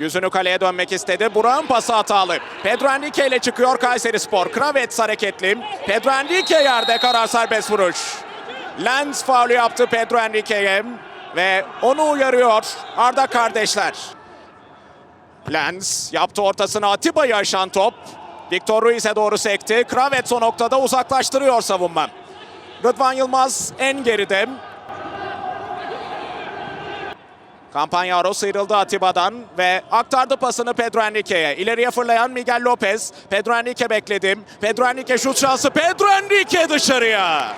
Yüzünü kaleye dönmek istedi. Burak'ın pası hatalı. Pedro Enrique ile çıkıyor Kayseri Spor. Kravets hareketli. Pedro Enrique yerde karar serbest vuruş. Lens faulü yaptı Pedro Enrique'ye ve onu uyarıyor Arda kardeşler. Lens yaptı ortasına Atiba'yı aşan top. Victor Ruiz'e doğru sekti. Kravets o noktada uzaklaştırıyor savunma. Rıdvan Yılmaz en geride. Campagnaro sıyrıldı Atiba'dan ve aktardı pasını Pedro Enrique'ye. İleriye fırlayan Miguel Lopez. Pedro Enrique bekledim. Pedro Enrique şut şansı. Pedro Enrique dışarıya.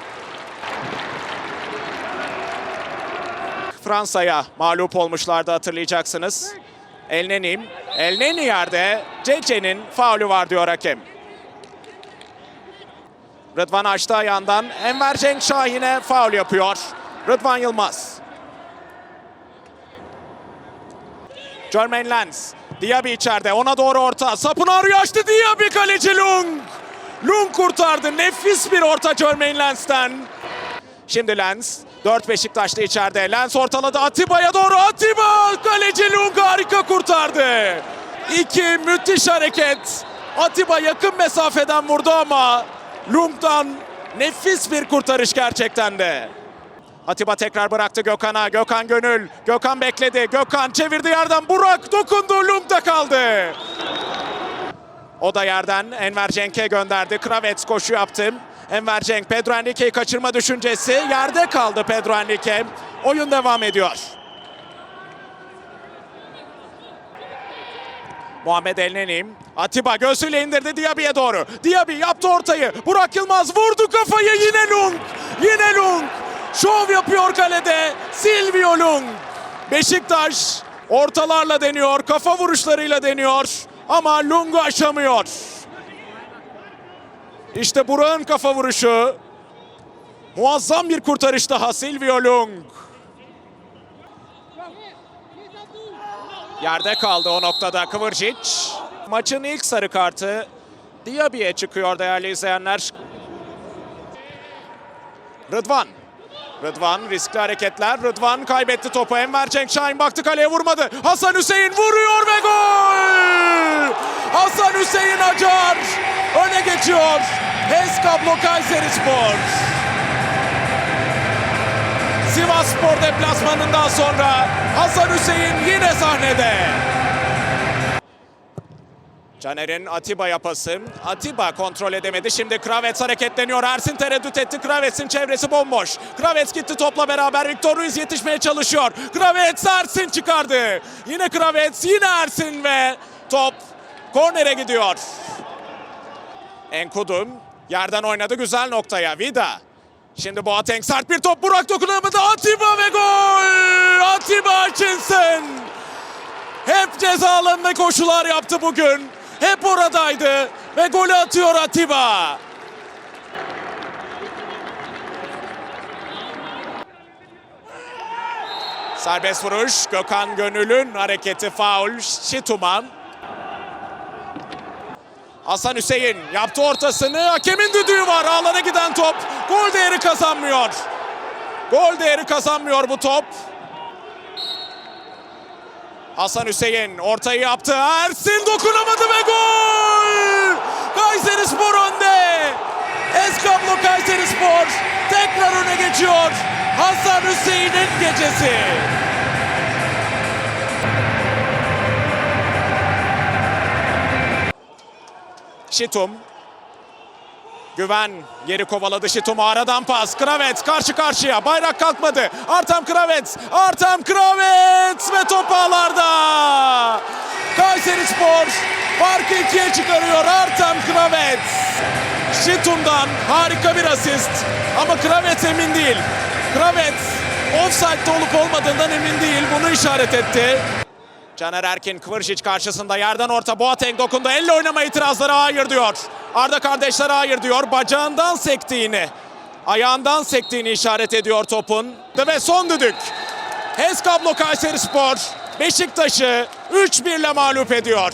Fransa'ya mağlup olmuşlardı hatırlayacaksınız. Elneni, Elneni yerde Cece'nin faulü var diyor hakem. Rıdvan açtı ayağından. Enver Cenk Şahin'e faul yapıyor. Rıdvan Yılmaz. Jermaine Lens. Diaby içeride. Ona doğru orta. Sapını arıyor açtı Diaby kaleci Lung. Lung kurtardı. Nefis bir orta Jermaine Lens'ten. Şimdi Lens. 4 Beşiktaşlı içeride. Lens ortaladı Atiba'ya doğru. Atiba kaleci Lung harika kurtardı. İki müthiş hareket. Atiba yakın mesafeden vurdu ama Lung'dan nefis bir kurtarış gerçekten de. Atiba tekrar bıraktı Gökhan'a. Gökhan Gönül. Gökhan bekledi. Gökhan çevirdi yerden. Burak dokundu. Lung'da kaldı. O da yerden Enver Cenk'e gönderdi. Kravets koşu yaptı. Enver Cenk, Pedro Enrique'yi kaçırma düşüncesi. Yerde kaldı Pedro Enrique. Oyun devam ediyor. Muhammed Elneni. Atiba göğsüyle indirdi Diaby'ye doğru. Diaby yaptı ortayı. Burak Yılmaz vurdu kafayı. Yine Lung. Yine Lung. Şov yapıyor kalede. Silvio Lung. Beşiktaş ortalarla deniyor. Kafa vuruşlarıyla deniyor. Ama Lung'u aşamıyor. İşte Burak'ın kafa vuruşu. Muazzam bir kurtarış daha Silvio Lung. Yerde kaldı o noktada Kıvırcic. Maçın ilk sarı kartı Diaby'e çıkıyor değerli izleyenler. Rıdvan. Rıdvan riskli hareketler. Rıdvan kaybetti topu. Enver Cenk Şahin baktı kaleye vurmadı. Hasan Hüseyin vuruyor ve gol! Hasan Hüseyin Acar öne geçiyor. Eskablo Kayseri Spor. Sivas Spor deplasmanından sonra Hasan Hüseyin yine sahnede. Caner'in Atiba yapası. Atiba kontrol edemedi. Şimdi Kravets hareketleniyor. Ersin tereddüt etti. Kravets'in çevresi bomboş. Kravets gitti topla beraber. Victor Ruiz yetişmeye çalışıyor. Kravets Ersin çıkardı. Yine Kravets, yine Ersin ve top kornere gidiyor. Enkudum yerden oynadı güzel noktaya. Vida. Şimdi Boateng sert bir top. Burak dokunamadı. Atiba ve gol! Atiba Hutchinson. Hep ceza alanında koşular yaptı bugün. Hep oradaydı ve golü atıyor Atiba. Serbest vuruş. Gökhan Gönül'ün hareketi faul. Şituman. Hasan Hüseyin yaptı ortasını. Hakemin düdüğü var. Ağlara giden top. Gol değeri kazanmıyor. Gol değeri kazanmıyor bu top. Hasan Hüseyin ortayı yaptı. Ersin dokunamadı ve gol! Kayseri Spor önde. Eskablo Kayseri Spor tekrar öne geçiyor. Hasan Hüseyin'in gecesi. Şitum. Güven geri kovaladı Şitum'u aradan pas. Kravets karşı karşıya. Bayrak kalkmadı. Artem Kravets. Artem Kravets ve top ağlarda. Kayseri Spor farkı ikiye çıkarıyor Artem Kravets. Şitum'dan harika bir asist. Ama Kravets emin değil. Kravets offside'de olup olmadığından emin değil. Bunu işaret etti. Caner Erkin Kıvırcık karşısında yerden orta Boateng dokundu. Elle oynama itirazları hayır diyor. Arda kardeşler hayır diyor. Bacağından sektiğini, ayağından sektiğini işaret ediyor topun. Ve son düdük. HES Kablo Kayseri Spor Beşiktaş'ı 3-1 ile mağlup ediyor.